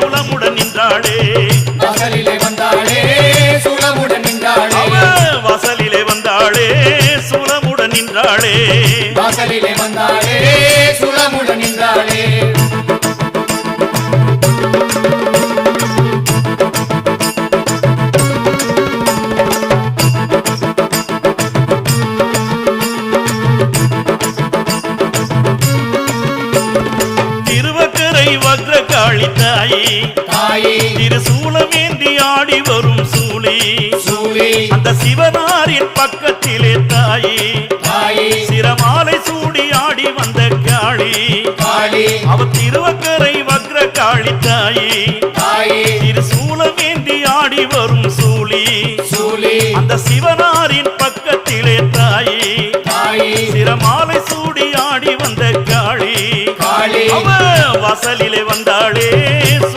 சுளமுடன் நின்றாளே. வாசலிலே வந்தாளே சூலமுடன் நின்றாளே. வாசலிலே வந்தாளே சுளமுடன் நின்றாளே. வாசலிலே வந்தாளே சூலமுடன் நின்றாளே. திருவக்கரை வக்ர காளி தாயி. தாயே திருசூலமேந்தி ஆடி வரும் சூளி. சூலி அந்த சிவனாரின் பக்கத்திலே தாயி. தாயே. சிரமாலை சூடி ஆடி வந்த காளி. காளி. அவ திருவக்கரை வக்ர காளி தாயி. தாயே திருசூலமேந்தி ஆடி வரும் சூளி. அந்த சிவனாரின் பக்கத்திலே தாயே. வாசலிலே வந்தாளே.